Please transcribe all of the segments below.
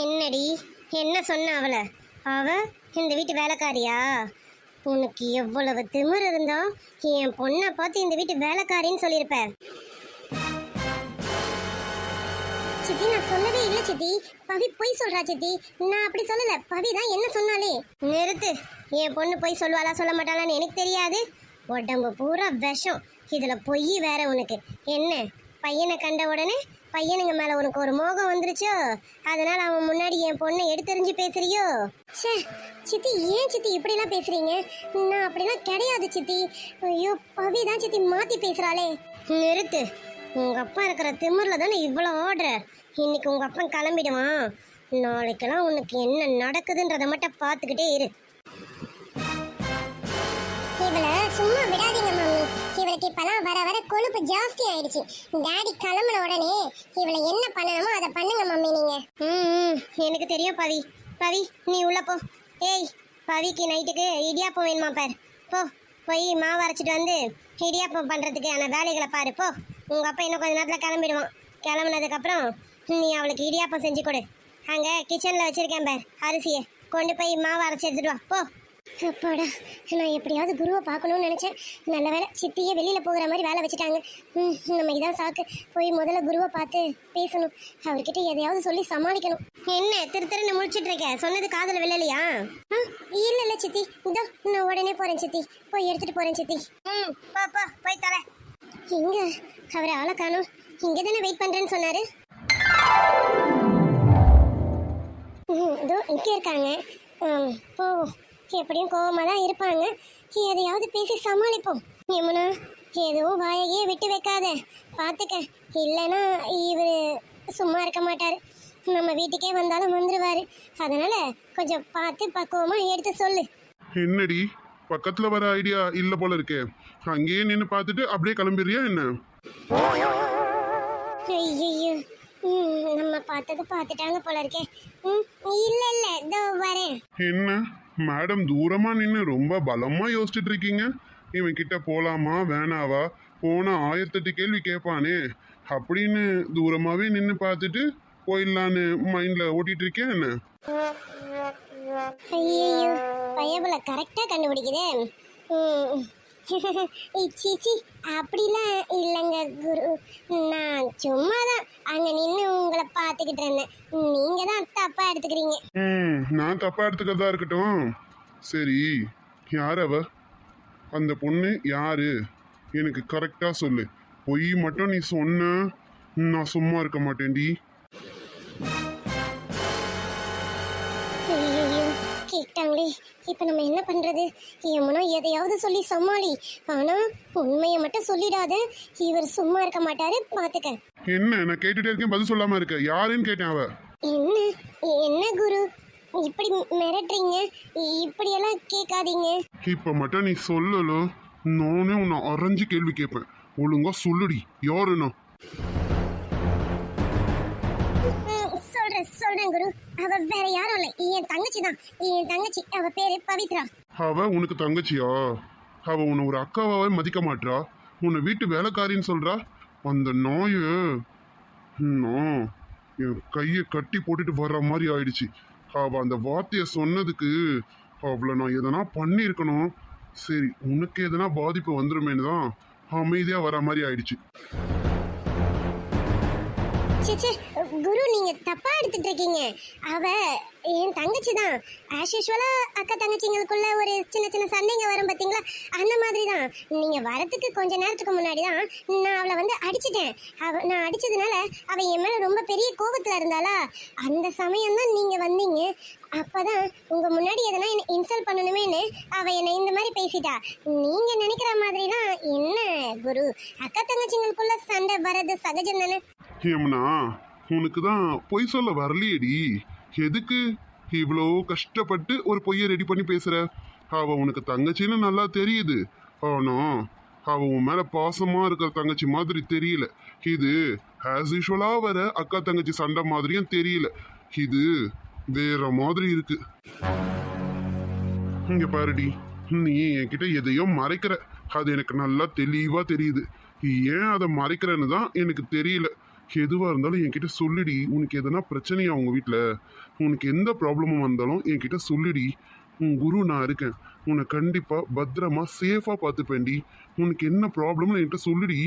என்னடி? என்ன சொன்ன அவளை? அவ இந்த வீட்டு வேலைக்காரியா? உனக்கு எவ்வளவு திமிர் இருந்தோ என் பொண்ணை பார்த்து இந்த வீட்டு வேலைக்காரின்னு சொல்லியிருப்ப. சித்தி நான் சொல்லவே இல்லை சித்தி. பவி பொய் சொல்றா சித்தி. நான் அப்படி சொல்லல. பவி தான் என்ன சொன்னாலே. நிறுத்து. என் பொண்ணு பொய் சொல்லுவாளா சொல்ல மாட்டாளான்னு எனக்கு தெரியாது. உடம்பு பூரா விஷம். இதுல பொய் வேற உனக்கு. என்ன? பையனை கண்ட உடனே பையனுங்க மேல உனக்கு ஒரு மோகம் வந்துருச்சோ? அதனால அவன் முன்னாடி என் பொண்ணை எடுத்தெறிஞ்சு பேசுறியோ? ச்சே சித்தி ஏன் சித்தி இப்படிலாம் பேசுறீங்க? நான் அப்படிலாம் கிடையாது சித்தி. ஐயோ பவி தான் சித்தி மாத்தி பேசுறாளே. நிறுத்து. உங்க அப்பா இருக்கிற திமிர்ல தானே இவ்வளோ ஓடுற இன்னைக்கு உங்க அப்பா கிளம்பிடுவான். நாளைக்கெல்லாம் உனக்கு என்ன நடக்குதுன்றத மட்டும் பார்த்துக்கிட்டே இரு. இவளை சும்மா விட. இப்பெல்லாம் வர வர கொழுப்பு ஜாஸ்தி ஆயிடுச்சு. டேடி கிளம்புன உடனே இவளை என்ன பண்ணணுமோ அதை பண்ணுங்க மம்மி நீங்க. ம் எனக்கு தெரியும் பவி. பவி நீ உள்ள போ. ஏய் பவிக்கு நைட்டுக்கு இடியாப்பம் வேணுமா பார். போ போய் மாவு அரைச்சிட்டு வந்து இடியாப்பம் பண்ணுறதுக்கான வேலைகளை பாரு போ. உங்கள் அப்பா இன்னும் கொஞ்ச நேரத்தில் கிளம்பிடுவான். கிளம்புனதுக்கப்புறம் நீ அவளுக்கு இடியாப்பம் செஞ்சு கொடு. அங்கே கிச்சனில் வச்சுருக்கேன் பார் அரிசியை. கொண்டு போய் மாவு அரைச்சி எடுத்துட்டு வா. போ. அப்பாடா நான் எப்படியாவது குருவை பார்க்கணும்னு நினச்சேன். நல்ல வேலை சித்தியே வெளியில் போகிற மாதிரி வேலை வச்சுட்டாங்க. ம் நம்ம இதான் சாக்கு. போய் முதல்ல குருவை பார்த்து பேசணும். அவர்கிட்ட எதையாவது சொல்லி சமாளிக்கணும். என்ன திரு திருன்னு முடிச்சிட்டு இருக்க? சொன்னது காதில் விழலையா? ஆ இல்லை இல்லை சித்தி. இதோ நான் உடனே போகிறேன் சித்தி. போய் எடுத்துகிட்டு போகிறேன் சித்தி. ம் பா பா போய் தர எங்க? அவரை ஆளை காணும். இங்கே தானே வெயிட் பண்ணுறேன்னு சொன்னார். ம், இதோ இங்கே இருக்காங்க. போவோம். போ எப்படியும் கோவமாக தான் இருப்பாங்க எதையாவது பேசி சமாளிப்போம். யமுனா எதுவும் வாயையே விட்டு வைக்காத. பார்த்துக்க இல்லைன்னா இவர் சும்மா இருக்க மாட்டார். நம்ம வீட்டுக்கே வந்தாலும் வந்துடுவார் அதனால கொஞ்சம் பார்த்து பக்குவமாக எடுத்து சொல்லு. என்னடி? பக்கத்துல வர ஐடியா இல்ல போல இருக்கே. அங்கேயே நின்று பார்த்துட்டு அப்படியே கிளம்பிடுறியா என்ன? ஐயோ நம்ம பார்த்தது பார்த்துட்டாங்க போல இருக்கே. ம் இல்லை இல்லை இதோ வரேன். என்ன? மேடம் தூரமா நின்று ரொம்ப பலமா யோசிச்சுட்டு இருக்கீங்க இவன் கிட்ட போலாமா வேணாவா? போனா ஆயிரத்தெட்டு கேள்வி கேட்பானே. அப்படின்னு தூரமாவே நின்று பார்த்துட்டு போயிடலான்னு மைண்ட்ல ஓட்டிட்டு இருக்கேன் என்ன ஐயோ கண்டுபிடிக்குதே. சீச்சி அப்படிலாம் இல்லைங்க குரு. நான் சும்மா தான் அங்கே நின்று உங்களை பார்த்துக்கிட்டு இருந்தேன். நீங்கள் தான் தப்பாக எடுத்துக்கிறீங்க. ம் நான் தப்பா எடுத்துக்கிறதா இருக்கட்டும். சரி யார் அவ? அந்த பொண்ணு யாரு? எனக்கு கரெக்டாக சொல்லு. பொய் மட்டும் நீ சொன்ன நான் சும்மா இருக்க மாட்டேன்டி. கேட்டாங்களே இப்போ நம்ம என்ன பண்ணுறது யமுனா எதையாவது சொல்லி சமாளி. ஆனால் உண்மையை மட்டும் சொல்லிடாத. இவர் சும்மா இருக்க மாட்டாரு பார்த்துக்க என்ன? நான் கேட்டுட்டே இருக்கேன் பதில் சொல்லாம இருக்க. யாருன்னு கேட்டேன் அவ. என்ன? என்ன குரு? இப்படி மிரட்டுறீங்க? இப்படியெல்லாம் கேட்காதீங்க. இப்ப மட்டும் நீ சொல்லல நானே உன்னை அரைஞ்சு கேள்வி கேட்பேன். ஒழுங்கா சொல்லுடி. யாருன்னா? சொல்றேன் குரு. அவ வேற யாரும் இல்லை. என் தங்கச்சி தான். என் தங்கச்சி. அவ பேரு பவித்ரா. அவ உனக்கு தங்கச்சியா? அவ உன்னை ஒரு அக்காவாவே மதிக்க மாட்றா. உன்னை வீட்டு வேலைக்காரின்னு சொல்றா. அந்த நோய் நான் என் கையை கட்டி போட்டுட்டு வர்ற மாதிரி ஆயிடுச்சு. அவ அந்த வார்த்தையை சொன்னதுக்கு அவளை நான் எதனா பண்ணியிருக்கணும். சரி உனக்கு எதனா பாதிப்பு வந்துருமேனு தான் அமைதியா வர மாதிரி ஆயிடுச்சு. சேச்சே குரு நீங்க தப்பா எடுத்துட்டு இருக்கீங்க அவ என் தங்கச்சி தான். ஆஸ் யூஸ்வலா அக்கா தங்கச்சிங்களுக்குள்ள ஒரு சின்ன சின்ன சண்டைங்க வரும் பாத்தீங்களா? அந்த மாதிரி தான். நீங்க வரத்துக்கு கொஞ்ச நேரத்துக்கு முன்னாடி தான் நான் அவளை வந்து அடிச்சிட்டேன். அவ நான் அடிச்சதுனால அவ என் மேல ரொம்ப பெரிய கோபத்துல இருந்தாளா? அந்த சமயம் தான் நீங்க வந்தீங்க. அப்பதான் உங்க முன்னாடி எதனா என்ன இன்சல்ட் பண்ணணுமேன்னு அவ என்னை இந்த மாதிரி பேசிட்டா. நீங்க நினைக்கிற மாதிரிலாம் என்ன குரு? அக்கா தங்கச்சிங்களுக்குள்ள சண்டை வர்றது சகஜம் தானே? ஏம்னா உனக்கு தான் பொய் சொல்ல வரலையேடி. எதுக்கு? இவ்வளோ கஷ்டப்பட்டு ஒரு பொய்யை ரெடி பண்ணி பேசுகிற அவ உனக்கு தங்கச்சின்னு நல்லா தெரியுது. ஆனா அவ உன் மேல பாசமா இருக்கிற தங்கச்சி மாதிரி தெரியல. இது ஆஸ் யூஷுவலா வர அக்கா தங்கச்சி சண்டை மாதிரியும் தெரியல. இது வேற மாதிரி இருக்கு. இங்க பாருடி நீ என்கிட்ட எதையோ மறைக்கிற. அது எனக்கு நல்லா தெளிவா தெரியுது. ஏன் அதை மறைக்கிறேன்னு தான் எனக்கு தெரியல. எதுவாக இருந்தாலும் என்கிட்ட சொல்லிடி. உனக்கு எதனா பிரச்சனையா உங்கள் வீட்டில் உனக்கு எந்த ப்ராப்ளமும் வந்தாலும் என்கிட்ட சொல்லிடி. உன் குரு நான் இருக்கேன். உன்னை கண்டிப்பாக பத்திரமா சேஃபாக பார்த்துப்பேன்டி. உனக்கு என்ன ப்ராப்ளம்னு என்கிட்ட சொல்லுடி.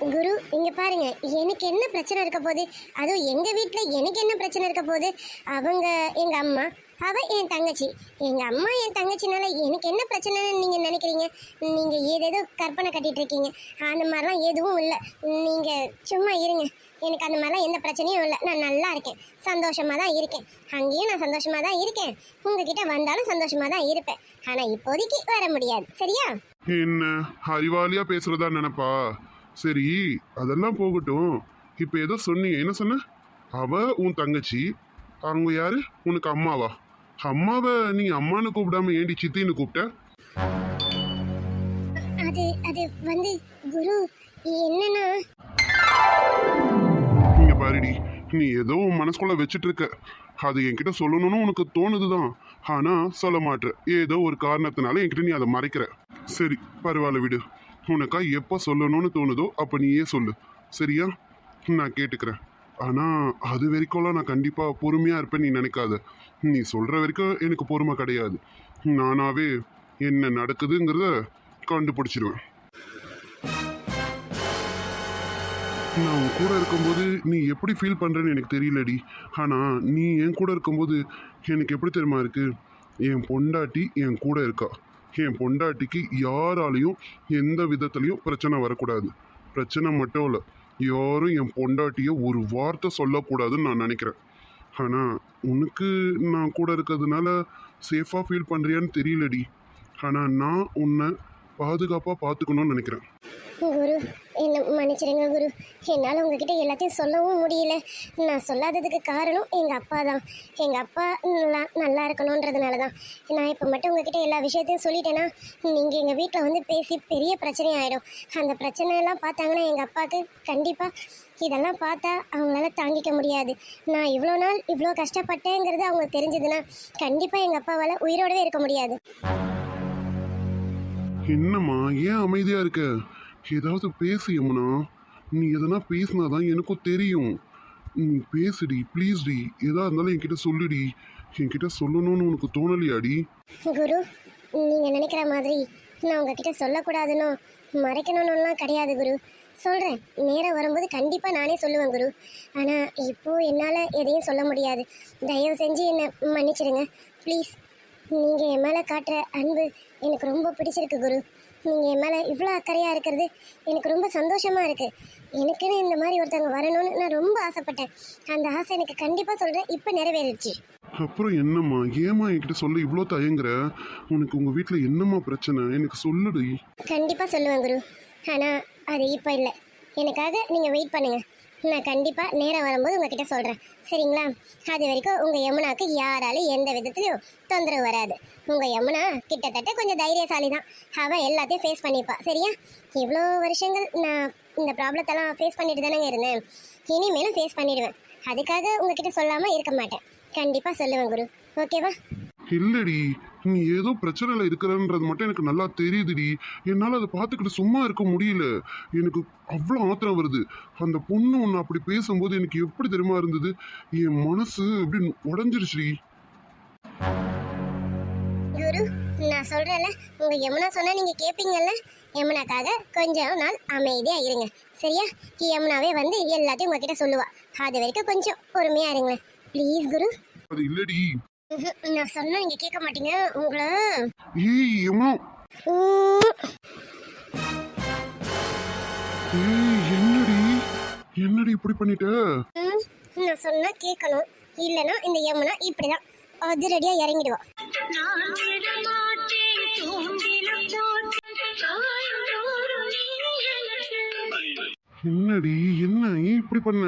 குரு இங்க பாருங்க. எனக்கு என்ன பிரச்சனை இருக்க போகுது? அதுவும் எங்க வீட்டுல எனக்கு என்ன பிரச்சனை இருக்க போகுது? அவங்க எங்க அம்மா அவ என் தங்கச்சி. எங்க அம்மா என் தங்கச்சினால எனக்கு என்ன பிரச்சனைன்னு நீங்க நினைக்கிறீங்க? நீங்க ஏதேதோ கற்பனை கட்டிட்டு இருக்கீங்க. அந்த மாதிரிலாம் எதுவும் இல்லை. நீங்க சும்மா இருங்க. எனக்கு அந்த மாதிரிலாம் எந்த பிரச்சனையும் இல்லை. நான் நல்லா இருக்கேன். சந்தோஷமா தான் இருக்கேன். அங்கேயும் நான் சந்தோஷமா தான் இருக்கேன். உங்ககிட்ட வந்தாலும் சந்தோஷமா தான் இருப்பேன். ஆனா இப்போதைக்கு வர முடியாது. சரியா? என்ன? அறிவாளியா பேசுறதா நினைப்பா? சரி அதெல்லாம் போகட்டும். இப்போ ஏதோ சொன்னீங்க என்ன சொன்ன? அவ உன் தங்கச்சி. அவங்க யாரு? உனக்கு அம்மாவா? அம்மாவை நீ அம்மான்னு கூப்பிடாம ஏண்டி சித்தின்னு கூப்பிட்ட? அது அது வந்து குரு என்னன்னா? இங்க பாருடி நீ ஏதோ உன் மனசுக்குள்ள வச்சுட்டு இருக்க. அது என்கிட்ட சொல்லணும்னு உனக்கு தோணுதுதான். ஆனால் சொல்ல மாட்டேற ஏதோ ஒரு காரணத்தினால என்கிட்ட நீ அதை மறைக்கிற. சரி பரவாயில்ல விடு. உனக்கா எப்போ சொல்லணும்னு தோணுதோ அப்போ நீயே சொல்லு. சரியா? நான் கேட்டுக்கிறேன். ஆனால் அது வரைக்கும்லாம் நான் கண்டிப்பாக பொறுமையாக இருப்பேன் நீ நினைக்காத. நீ சொல்கிற வரைக்கும் எனக்கு பொறுமை கிடையாது. நானாவே என்ன நடக்குதுங்கிறத கண்டுபிடிச்சிருவேன். நான் உன் கூட இருக்கும்போது நீ எப்படி ஃபீல் பண்ணுறேன்னு எனக்கு தெரியலடி. ஆனால் நீ என் கூட இருக்கும்போது எனக்கு எப்படி தெரியுமா இருக்குது என் பொண்டாட்டி என் கூட இருக்கா. என் பொண்டாட்டிக்கு யாராலையும் எந்த விதத்துலேயும் பிரச்சனை வரக்கூடாது. பிரச்சனை மட்டும் இல்லை யாரும் என் பொண்டாட்டியை ஒரு வார்த்தை சொல்லக்கூடாதுன்னு நான் நினைக்கிறேன். ஆனால் உனக்கு நான் கூட இருக்கிறதுனால சேஃபாக ஃபீல் பண்ணுறியான்னு தெரியலடி. ஆனால் நான் உன்னை பாதுகாப்பாக பார்த்துக்கணும்னு நினைக்கிறேன். என்ன மன்னிச்சிடுங்க குரு. என்னால் உங்ககிட்ட எல்லாத்தையும் சொல்லவும் முடியல. நான் சொல்லாததுக்கு காரணம் எங்கள் அப்பா தான். எங்கள் அப்பா நல்லா நல்லா இருக்கணுன்றதுனால தான். நான் இப்போ மட்டும் உங்ககிட்ட எல்லா விஷயத்தையும் சொல்லிட்டேன்னா நீங்கள் எங்கள் வீட்டில் வந்து பேசி பெரிய பிரச்சனை ஆகிடும் அந்த பிரச்சனையெல்லாம் பார்த்தாங்கன்னா எங்கள் அப்பாவுக்கு கண்டிப்பாக இதெல்லாம் பார்த்தா அவங்களால தாங்கிக்க முடியாது. நான் இவ்வளோ நாள் இவ்வளோ கஷ்டப்பட்டேங்கிறது அவங்களுக்கு தெரிஞ்சதுன்னா கண்டிப்பாக எங்கள் அப்பாவால் உயிரோடவே இருக்க முடியாது. என்னம்மா ஏன் அமைதியாக இருக்க? ஏதாவது பேசு யமுனா. நீ எதனா பேசினாதான் எனக்கும் தெரியும். நீ பேசுடி ப்ளீஸ்டி எதா இருந்தாலும் என்கிட்ட சொல்லுடி. என்கிட்ட சொல்லணும்னு உனக்கு தோணலையாடி? குரு நீங்கள் நினைக்கிற மாதிரி நான் உங்ககிட்ட சொல்லக்கூடாதுன்னு மறைக்கணும்னுலாம் கிடையாது குரு. சொல்கிறேன் நேரம் வரும்போது கண்டிப்பாக நானே சொல்லுவேன் குரு. ஆனால் இப்போது என்னால் எதையும் சொல்ல முடியாது. தயவு செஞ்சு என்னை மன்னிச்சிடுங்க ப்ளீஸ் நீங்கள் என் மேலே காட்டுற அன்பு எனக்கு ரொம்ப பிடிச்சிருக்கு குரு. நீங்கள் என் மேலே இவ்வளோ அக்கறையாக இருக்கிறது எனக்கு ரொம்ப சந்தோஷமாக இருக்குது எனக்குன்னு இந்த மாதிரி ஒருத்தவங்க வரணும்னு நான் ரொம்ப ஆசைப்பட்டேன். அந்த ஆசை எனக்கு கண்டிப்பாக சொல்கிறேன் இப்போ நிறைவேறிடுச்சு. அப்புறம் என்னம்மா? ஏம்மா என்கிட்ட சொல்ல இவ்வளோ தயங்குற? உனக்கு உங்கள் வீட்டில் என்னம்மா பிரச்சனை? எனக்கு சொல்லுடி. கண்டிப்பாக சொல்லுவேன் குரு. ஆனால் அது இப்போ இல்லை. எனக்காக நீங்கள் வெயிட் பண்ணுங்கள் நான் கண்டிப்பாக நேரம் வரும்போது உங்ககிட்ட சொல்கிறேன் சரிங்களா? அது வரைக்கும் உங்கள் யமுனாக்கு யாராலும் எந்த விதத்துலையும் தொந்தரவு வராது. உங்கள் யமுனா கிட்டத்தட்ட கொஞ்சம் தைரியசாலி தான் அவள் எல்லாத்தையும் ஃபேஸ் பண்ணிப்பா. சரியா? இவ்வளோ வருஷங்கள் நான் இந்த ப்ராப்ளத்தெல்லாம் ஃபேஸ் பண்ணிட்டு தானேங்க இருந்தேன். இனிமேலும் ஃபேஸ் பண்ணிடுவேன். அதுக்காக உங்ககிட்ட சொல்லாமல் இருக்க மாட்டேன். கண்டிப்பாக சொல்லுவேன் குரு. ஓகேவா இல்லடி நீ ஏதோ பிரச்சனையில் இருக்கிறன்றது மட்டும் எனக்கு நல்லா தெரியுதுடி. என்னால் அதை பார்த்துக்கிட்டு சும்மா இருக்க முடியல. எனக்கு அவ்வளோ ஆத்திரம் வருது. அந்த பொண்ணு ஒன்று அப்படி பேசும்போது எனக்கு எப்படி தெரியுமா இருந்தது? என் மனசு அப்படி உடஞ்சிருச்சுடி. குரு நான் சொல்றேன்ல உங்க யமுனா சொன்னா நீங்க கேப்பீங்கல்ல? யமுனாக்காக கொஞ்சம் நாள் அமைதியா இருங்க. சரியா? யமுனாவே வந்து எல்லாத்தையும் உங்ககிட்ட சொல்லுவா. அது வரைக்கும் கொஞ்சம் பொறுமையா இருங்களேன். ப்ளீஸ் குரு. அது இல்லடி. நான் சொன்னா நீங்க கேட்க மாட்டீங்க உங்களை. ஏய் எம்மா. ஏய் என்னடி? என்னடி இப்படி பண்ணிட்ட? நான் சொன்னா கேட்கணும். இல்லைன்னா இந்த யமுனா இப்படிதான். அதிரடியா இறங்கிடுவா. என்னடி என்ன ஏன் இப்படி பண்ண?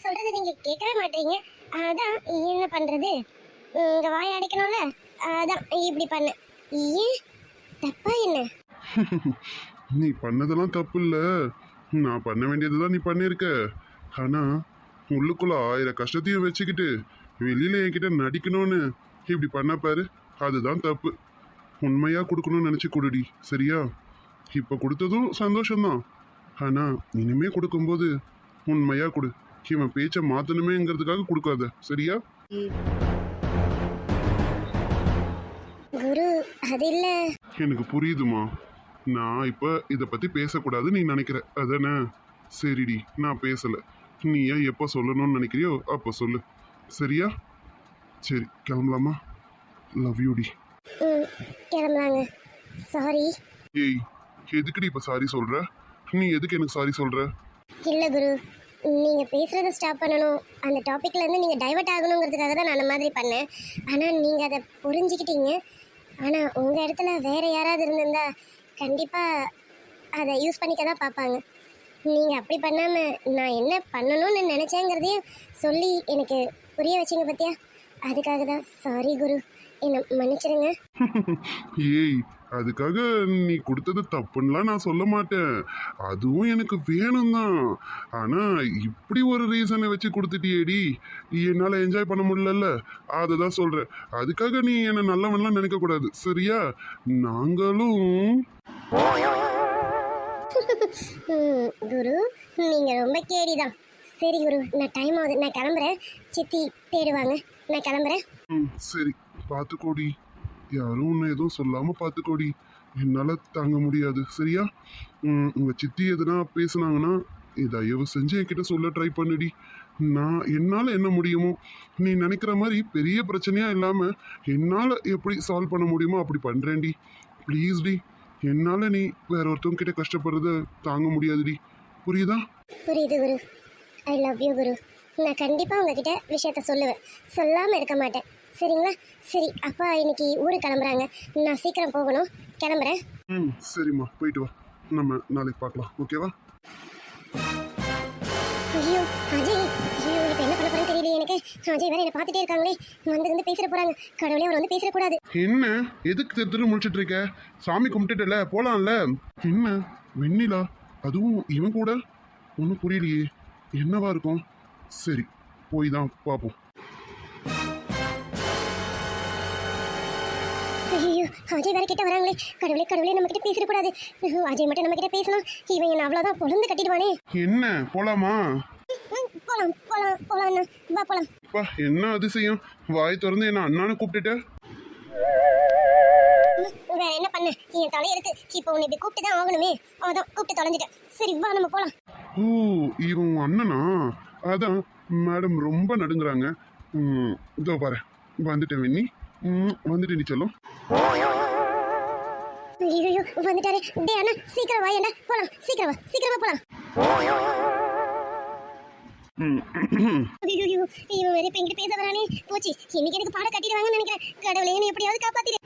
நான் சொல்றது நீங்க கேட்கவே மாட்டீங்க. அதான் என்ன பண்றது? உங்க வாய் அடைக்கணும்ல? அதான் இப்படி பண்ண. ஏன்? தப்பா என்ன? நீ பண்ணதெல்லாம் தப்பு இல்ல நான் பண்ண வேண்டியதுதான் நீ பண்ணியிருக்க ஆனா உள்ளுக்குள்ள ஆயிரம் கஷ்டத்தையும் வச்சுக்கிட்டு வெளியில என்கிட்ட நடிக்கணும்னு இப்படி பண்ண பாரு. அதுதான் தப்பு. உண்மையா கொடுக்கணும்னு நினைச்சு கொடுடி சரியா? இப்ப கொடுத்ததும் சந்தோஷம்தான். ஆனா இனிமே கொடுக்கும்போது உண்மையா கொடு. இவன் பேச்சை மாத்தணுமேங்கிறதுக்காக கொடுக்காத சரியா? குரு அது இல்ல. எனக்கு புரியுதுமா. நான் இப்போ இதை பற்றி பேசக்கூடாதுன்னு நீ நினைக்கிற. அதானே? சரிடி நான் பேசலை. நீ ஏன் எப்போ சொல்லணும்னு நினைக்கிறியோ அப்போ சொல்லு. சரியா? சரி கிளம்பலாமா? லவ் யூடி ம் கிளம்பலாங்க. சாரி ஏய் எதுக்குடி இப்போ சாரி சொல்கிற நீ எதுக்கு எனக்கு சாரி சொல்கிற இல்ல குரு. நீங்கள் பேசுகிறத ஸ்டாப் பண்ணணும். அந்த டாப்பிக்லேருந்து நீங்கள் டைவெர்ட் டைவர்ட் ஆகணுங்கிறதுக்காக தான் நான் அந்த மாதிரி பண்ணேன். ஆனால் நீங்கள் அதை புரிஞ்சுக்கிட்டீங்க. ஆனால் உங்கள் இடத்துல வேறு யாராவது இருந்திருந்தா கண்டிப்பாக அதை யூஸ் பண்ணிக்க தான் பார்ப்பாங்க. நீங்கள் அப்படி பண்ணாமல் நான் என்ன பண்ணணும்னு நினச்சேங்கிறதையும் சொல்லி எனக்கு புரிய வச்சிங்க பத்தியா? அதுக்காக தான். சாரி குரு. என்னை மன்னிச்சிருங்க. ஏய் அதுக்காக நீ கொடுத்தது தப்புன்னுலாம் நான் சொல்ல மாட்டேன். அதுவும் எனக்கு வேணும் தான் ஆனால் இப்படி ஒரு ரீசனை வச்சு கொடுத்துட்டியேடி. என்னால் என்ஜாய் பண்ண முடியலல்ல. அதை தான் சொல்கிறேன் அதுக்காக நீ என்னை நல்லவன்லாம் நினைக்கக்கூடாது. சரியா? நாங்களும் குரு நீங்க ரொம்ப கேடிதான். சரி குரு நான் டைம் ஆகுது. நான் கிளம்புறேன். சித்தி தேடுவாங்க. நான் கிளம்புறேன். ம் சரி. பார்த்துக்கோடி. யாரும் உன்னை எதுவும் சொல்லாமல் பார்த்துக்கோடி என்னால் தாங்க முடியாது. சரியா? உங்கள் சித்தி எதுனா பேசுனாங்கன்னா தயவு செஞ்சு என்கிட்ட சொல்ல ட்ரை பண்ணுடி. நான் என்னால் என்ன முடியுமோ? நீ நினைக்கிற மாதிரி பெரிய பிரச்சனையாக இல்லாமல் என்னால் எப்படி சால்வ் பண்ண முடியுமோ அப்படி பண்ணுறேன்டி ப்ளீஸ் டி. என்னால் நீ வேற ஒருத்தவங்க கிட்ட கஷ்டப்படுறத தாங்க முடியாதுடி. புரியுதா? புரியுது குரு. ஐ லவ் யூ குரு. நான் கண்டிப்பாக உங்ககிட்ட விஷயத்த சொல்லுவேன். சொல்லாமல் இருக்க மாட்டேன். சரிங்களா? சரி அப்பா இன்னைக்கு ஊருக்கு கிளம்புறாங்க. நான் சீக்கிரம் போகணும். கிளம்புறேன். ம் சரிம்மா. போயிட்டு வா. நம்ம நாளைக்கு பார்க்கலாம். ஓகேவா? ஐயோ அஜய். ஐயோ இப்போ என்ன பண்ண போறேன்னு தெரியல எனக்கு. அஜய் வேற என்னை பார்த்துட்டே இருக்காங்களே. வந்து வந்து பேசிட போறாங்க. கடவுளே அவர் வந்து பேசிடக்கூடாது என்ன? எதுக்கு திரு திரு முடிச்சிட்டு இருக்க? சாமி கும்பிட்டுட்டல போலாம்ல. என்ன? வெண்ணிலா? அதுவும் இவன் கூட? ஒன்றும் புரியலையே. என்னவா இருக்கும்? சரி போய் தான் பார்ப்போம். அஜய் வேற கிட்ட வராங்களே. கடவுளே கடவுளே நம்ம கிட்ட பேசிடக்கூடாது அஜய் மட்டும் நம்ம கிட்ட பேசணும். இவன் என்ன அவ்வளோதான் பொழுந்து கட்டிடுவானே. என்ன? போலாமா? போலாம் போலாம் போலாம் அண்ணா. வா போலாம். அப்பா என்ன அதிசயம்? வாய் திறந்து என்ன அண்ணான்னு கூப்பிட்டுட்ட? வேற என்ன பண்ண? என் தலையெடுத்து இப்போ உன்னை இப்படி கூப்பிட்டு தான் ஆகணுமே. அதான் கூப்பிட்டு தொலைஞ்சிட்டேன். சரி வா நம்ம போலாம். ஓ இவன் அண்ணனா? அதான் மேடம் ரொம்ப நடுங்குறாங்க. இதோ பாரு. வந்துட்டேன் வெண்ணி. வந்துட்டு நீ சொல்லும் ஐயோ வந்துட்டாரு. டே அண்ணா சீக்கிரம் வா ஏண்டா போலாம். சீக்கிரம் வா. சீக்கிரமா போலாம். ஐயோ இவன் வேற இப்ப எங்கிட்ட பேச வரானே. போச்சு. இன்னைக்கு எனக்கு பாட கட்டிடுவாங்கன்னு நினைக்கிறேன். கடவுளே நீ எப்படியாவது காப்பாத்திடு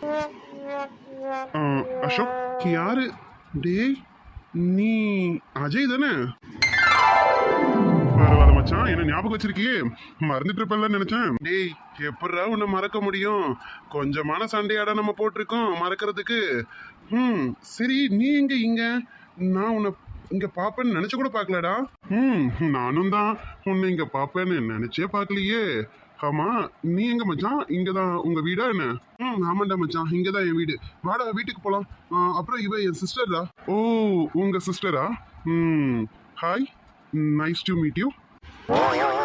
ஆ, அசோக் யாரு? டேய் நீ அஜய் தானே? மச்சான் என்ன ஞாபகம் வச்சிருக்கியே? மறந்துட்டு இருப்பேன்ல நினைச்சேன். டேய் எப்படா உன்னை மறக்க முடியும்? கொஞ்சமான சண்டையாடா நம்ம போட்டிருக்கோம் மறக்கிறதுக்கு. ம் சரி நீ எங்க இங்க? நான் உன்னை இங்க பாப்பேன்னு நினைச்சு கூட பார்க்கலடா. ம் நானும் தான் உன்னை இங்க பாப்பேன்னு நினைச்சே பார்க்கலையே. ஆமா நீ எங்க மச்சான்? இங்கதான். உங்க வீடா என்ன? ம் ஆமாண்டா மச்சான் இங்கதான் என் வீடு. வாடா வீட்டுக்கு போலாம். அப்புறம் இவ என் சிஸ்டரா ஓ உங்க சிஸ்டரா ம் hi nice to meet you 哦哦哦